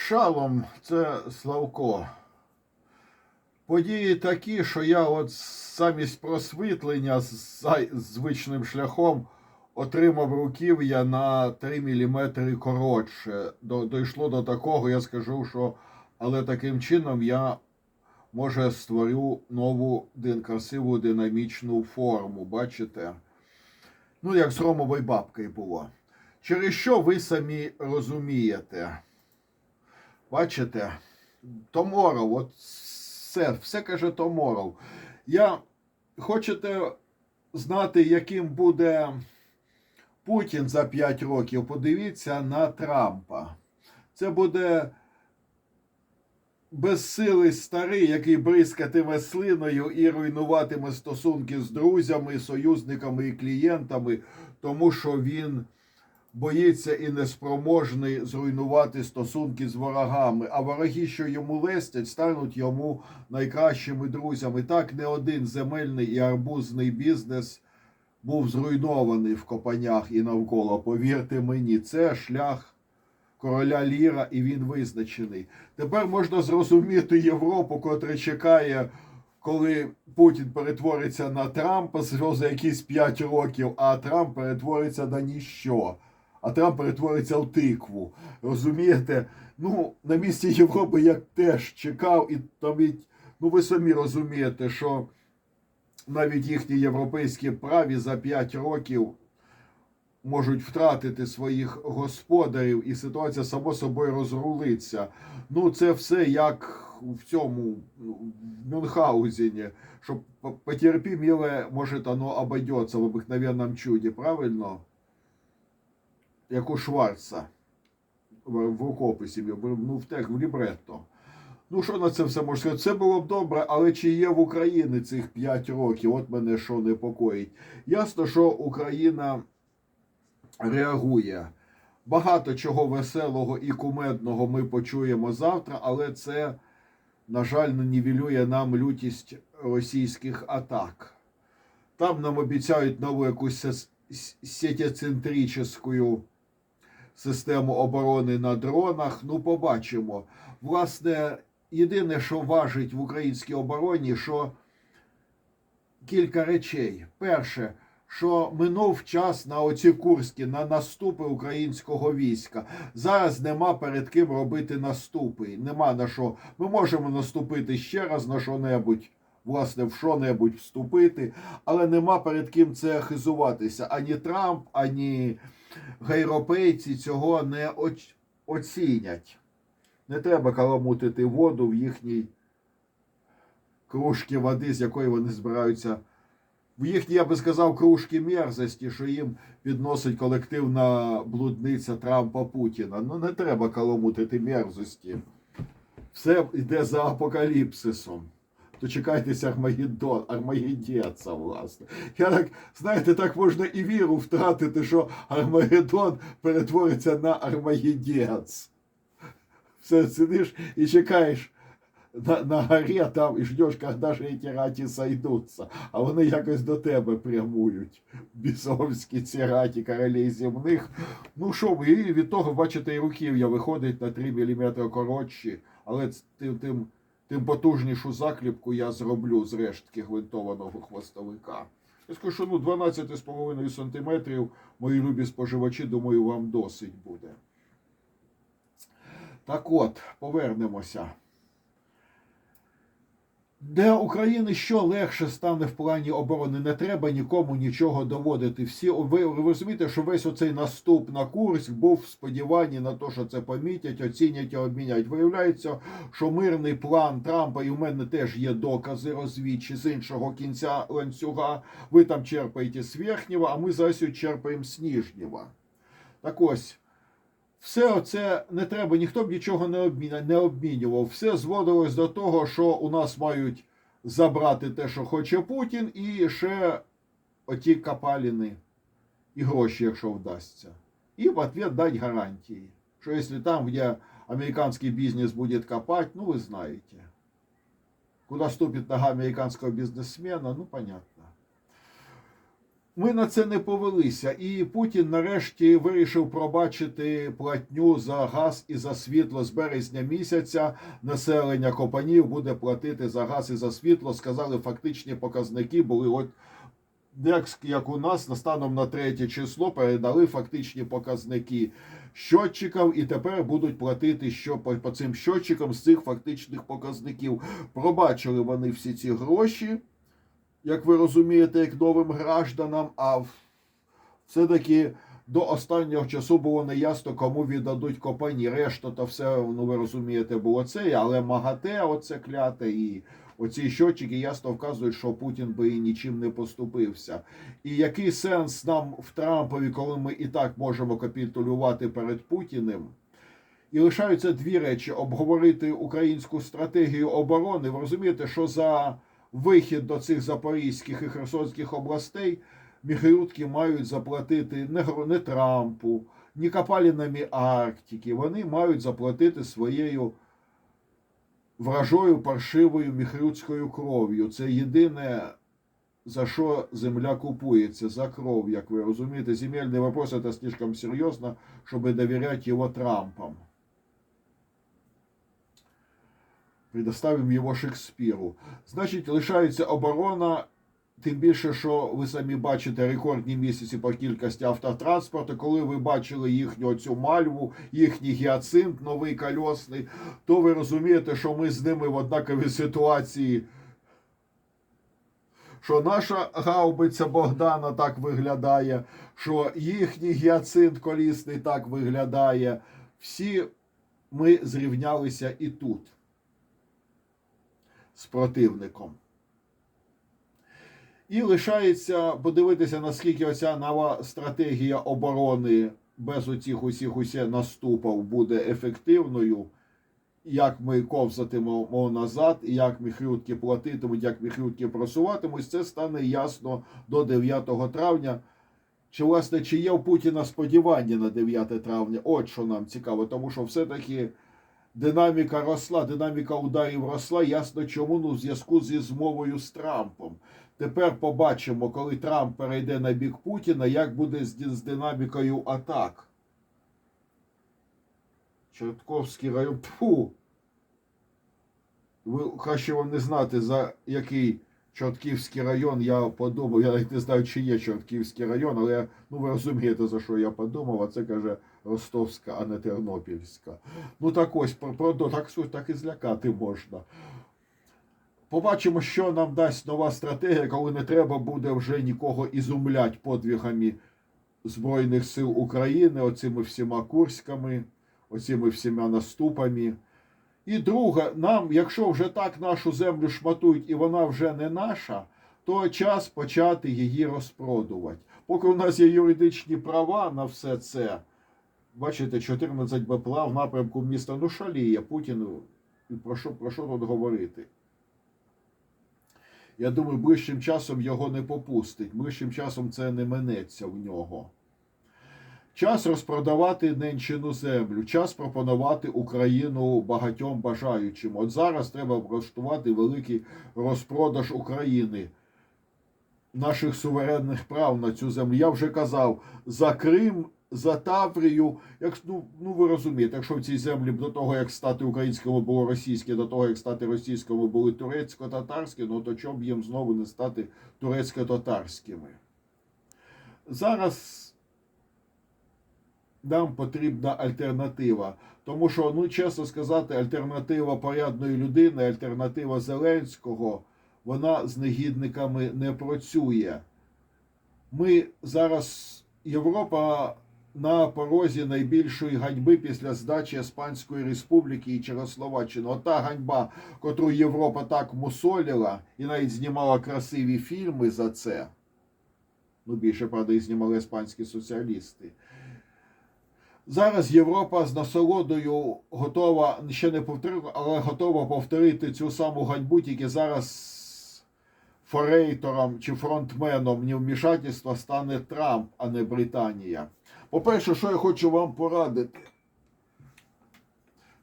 Шалом, це Славко. Події такі, що я от замість просвітлення з звичним шляхом отримав руків'я на 3 мм коротше. Дійшло до такого, я скажу, що але таким чином я може створю нову красиву динамічну форму. Бачите? Ну, як з Ромовою бабкою було. Через що ви самі розумієте? Бачите? Томоров, от все, все каже Томоров. Я хочете знати, яким буде Путін за 5 років? Подивіться на Трампа. Це буде безсилий старий, який бризкатиме слиною і руйнуватиме стосунки з друзями, союзниками і клієнтами, тому що він боїться і неспроможний зруйнувати стосунки з ворогами. А вороги, що йому лестять, стануть йому найкращими друзями. Так не один земельний і арбузний бізнес був зруйнований в Копанях і навколо. Повірте мені, це шлях короля Ліра, і він визначений. Тепер можна зрозуміти Європу, котра чекає. Коли Путін перетвориться на Трампа за якісь 5 років, а Трамп перетвориться на ніщо а Трамп перетвориться в тикву. Розумієте? Ну, на місці Європи я теж чекав, і навіть, ну ви самі розумієте, що навіть їхні європейські праві за 5 років можуть втратити своїх господарів, і ситуація само собою розрулиться. Ну, це все як в цьому в Мюнхгаузені, що потерпи, миле, може, оно обойдется в обыкновенном чуді, правильно? Як у Шварца в, в рукописі, ну, в тек, в лібретто. Ну, що на це все можна сказати? Це було б добре, але чи є в Україні цих 5 років? От мене що непокоїть. Ясно, що Україна реагує. Багато чого веселого і кумедного ми почуємо завтра, але це, на жаль, не нівелює нам лютість російських атак. Там нам обіцяють нову якусь сетєцентричну систему оборони на дронах. Ну, побачимо. Власне, єдине, що важить в українській обороні, що кілька речей. Перше, що минув час на оці курські, на наступи українського війська. Зараз нема перед ким робити наступи. Нема на що. Ми можемо наступити ще раз на що-небудь. Власне, в що-небудь вступити, але нема перед ким це хизуватися. Ані Трамп, ані європейці цього не оцінять. Не треба каламутити воду в їхній кружці води, з якої вони збираються. В їхній, я би сказав, кружки мерзості, що їм підносить колективна блудниця Трампа Путіна. Ну не треба каламутити мерзості. Все йде за апокаліпсисом. Дочекайтеся Армагеддон, Армагеддєца, власне. Я так, знаєте, так можна і віру втратити, що Армагеддон перетвориться на Армагеддєц. Все сидиш і чекаєш на, на горі там і ждеш, коли ж ці раті сойдуться. А вони якось до тебе прямують. Бісовські ці раті королей земних. Ну що ви, від того, бачите, і руків'я виходить на 3 мм коротші, але тим, тим, тим потужнішу закліпку я зроблю з рештки гвинтованого хвостовика. Я скажу, що ну 12,5 см, мої любі споживачі, думаю, вам досить буде. Так от, повернемося. Для України що легше стане в плані оборони? Не треба нікому нічого доводити. Всі ви, розумієте, що весь оцей наступ на Курськ був в сподіванні на те, що це помітять, оцінять і обміняють. Виявляється, що мирний план Трампа, і у мене теж є докази розвідчі з іншого кінця ланцюга. Ви там черпаєте з верхнього, а ми зараз черпаємо з нижнього. Так ось. Все це не треба, ніхто б нічого не обміня, не обмінював. Все зводилось до того, що у нас мають забрати те, що хоче Путін, і ще оті капаліни і гроші, якщо вдасться. І в ответ дать гарантії, що якщо там, де американський бізнес буде копати, ну ви знаєте. Куда ступит нога американского бизнесмена, ну понятно. Ми на це не повелися, і Путін нарешті вирішив пробачити платню за газ і за світло з березня місяця. Населення Копанів буде платити за газ і за світло. Сказали, фактичні показники були от як, у нас на станом на третє число передали фактичні показники щотчикам, і тепер будуть платити що по, по цим щотчикам з цих фактичних показників. Пробачили вони всі ці гроші як ви розумієте, як новим гражданам, а все-таки до останнього часу було неясно, кому віддадуть копані. Решта то все, ну ви розумієте, було це, але МАГАТЕ, оце кляте, і оці щотчики ясно вказують, що Путін би і нічим не поступився. І який сенс нам в Трампові, коли ми і так можемо капітулювати перед Путіним? І лишаються дві речі: обговорити українську стратегію оборони. Ви розумієте, що за вихід до цих запорізьких і херсонських областей мігрютки мають заплатити не, не Трампу, ні Капалінами Арктики. Вони мають заплатити своєю вражою паршивою міхрютською кров'ю. Це єдине. За що земля купується? За кров, як ви розумієте. Земельний вопрос це слишком серйозно, щоб довіряти його Трампам. Предоставимо його Шекспіру. Значить, лишається оборона, тим більше, що ви самі бачите рекордні місяці по кількості автотранспорту. Коли ви бачили їхню цю мальву, їхній гіацинт новий кольосний, то ви розумієте, що ми з ними в однаковій ситуації. Що наша гаубиця Богдана так виглядає, що їхній гіацинт колісний так виглядає. Всі ми зрівнялися і тут з противником. І лишається подивитися, наскільки оця нова стратегія оборони без оцих усіх усе наступів буде ефективною, як ми ковзатимемо назад, і як міхрютки платитимуть, як міхрютки просуватимуть, це стане ясно до 9 травня. Чи власне чи є у Путіна сподівання на 9 травня? От що нам цікаво, тому що все-таки динаміка росла, динаміка ударів росла. Ясно чому ну, в зв'язку зі змовою з Трампом. Тепер побачимо, коли Трамп перейде на бік Путіна, як буде з, динамікою атак. Чортковський район. Тьфу! Ви краще вам не знати, за який Чортківський район я подумав. Я навіть не знаю, чи є Чортківський район, але ну ви розумієте, за що я подумав, а це каже Ростовська, а не Тернопільська. Ну так ось, про, про так, так і злякати можна. Побачимо, що нам дасть нова стратегія, коли не треба буде вже нікого ізумлять подвигами Збройних сил України, оцими всіма Курськами, оцими всіма наступами. І друге, нам, якщо вже так нашу землю шматують і вона вже не наша, то час почати її розпродувати. Поки у нас є юридичні права на все це, бачите, 14 БПЛА в напрямку міста ну шаліє Путін. І про що, про що тут говорити? Я думаю, ближчим часом його не попустить. Ближчим часом це не минеться в нього. Час розпродавати ненчину землю, час пропонувати Україну багатьом бажаючим. От зараз треба влаштувати великий розпродаж України, наших суверенних прав на цю землю. Я вже казав, за Крим, за Таврію. Як, ну, ну ви розумієте, якщо в цій землі до того, як стати українському було російське, до того, як стати російському були турецько-татарські, ну то чому б їм знову не стати турецько-татарськими? Зараз нам потрібна альтернатива. Тому що, ну чесно сказати, альтернатива порядної людини, альтернатива Зеленського, вона з негідниками не працює. Ми зараз, Європа на порозі найбільшої ганьби після здачі Іспанської Республіки і Чехословаччини. Ота ганьба, котру Європа так мусолила і навіть знімала красиві фільми за це. Ну, більше, правда, і знімали іспанські соціалісти. Зараз Європа з насолодою готова ще не повторити, але готова повторити цю саму ганьбу, тільки зараз форейтором чи фронтменом невмішательства стане Трамп, а не Британія. По-перше, що я хочу вам порадити.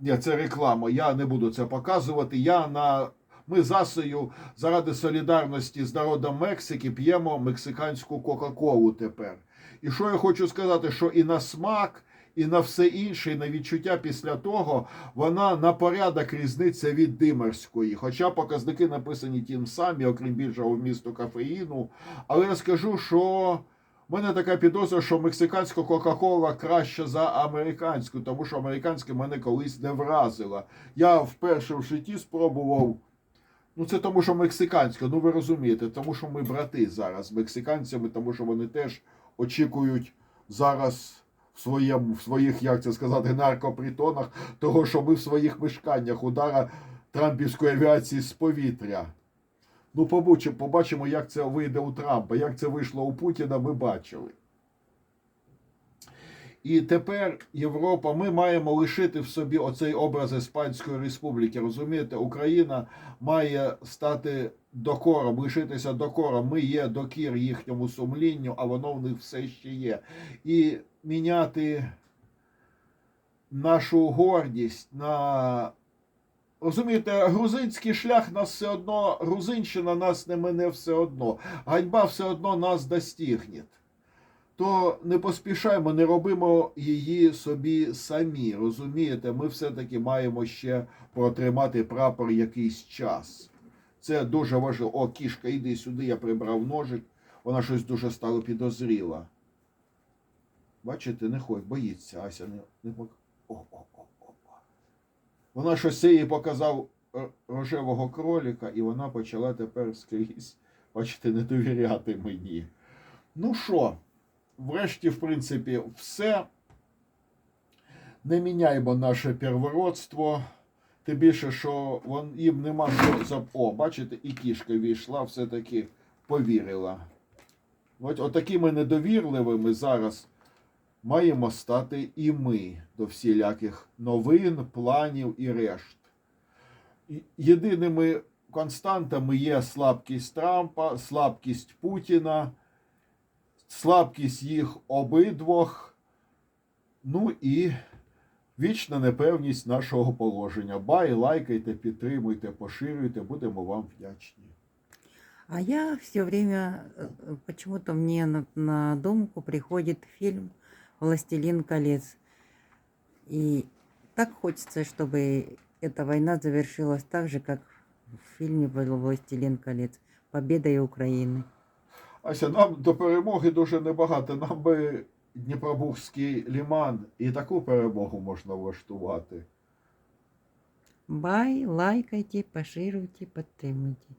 Ні, це реклама. Я не буду це показувати. Я на Ми з Асею заради солідарності з народом Мексики п'ємо мексиканську Кока-Колу тепер. І що я хочу сказати, що і на смак, і на все інше, і на відчуття після того вона на порядок різниця від димерської. Хоча показники написані тим самі, окрім більшого вмісту кофеїну. Але я скажу, що в мене така підозра, що мексиканська Кока-Кола краща за американську, тому що американська мене колись не вразила. Я вперше в житті спробував. Ну, це тому, що мексиканська, ну ви розумієте, тому що ми брати зараз з мексиканцями, тому що вони теж очікують зараз в своєму, в своїх, як це сказати, наркопритонах, того, що ми в своїх мешканнях удара трампівської авіації з повітря. Ну, побачимо, побачимо, як це вийде у Трампа, як це вийшло у Путіна, ми бачили. І тепер Європа, ми маємо лишити в собі оцей образ Іспанської республіки. Розумієте, Україна має стати докором, лишитися докором. Ми є докір їхньому сумлінню, а воно в них все ще є. І міняти нашу гордість на. Розумієте, грузинський шлях нас все одно, грузинщина нас не мене все одно. Ганьба все одно нас достигне. То не поспішаємо, не робимо її собі самі. Розумієте, ми все-таки маємо ще протримати прапор якийсь час. Це дуже важливо. О, кішка, іди сюди, я прибрав ножик. Вона щось дуже стала підозріла. Бачите, не ходь, боїться, Ася не, не пок... О, о, о, о. Вона щось їй показав рожевого кроліка, і вона почала тепер скрізь, бачите, не довіряти мені. Ну що, врешті, в принципі, все. Не міняємо наше первородство. Тим більше, що вон, їм нема що за. О, бачите, і кішка війшла, все-таки повірила. От, отакими недовірливими зараз маємо стати і ми до всіляких новин, планів і решт. Єдиними константами є слабкість Трампа, слабкість Путіна, слабкість їх обидвох, ну і вічна непевність нашого положення. Бай, лайкайте, підтримуйте, поширюйте, будемо вам вдячні. А я все время, э, э, почему-то мне на, на думку приходит фильм «Властелин колец». И так хочется, чтобы эта война завершилась так же, как в фильме «Вла- «Властелин колец». Победой Украины. Ася, нам до перемоги дуже небагато. Нам би Дніпробурзький ліман і таку перемогу можна влаштувати. Бай, лайкайте, пошируйте, подтримуйте.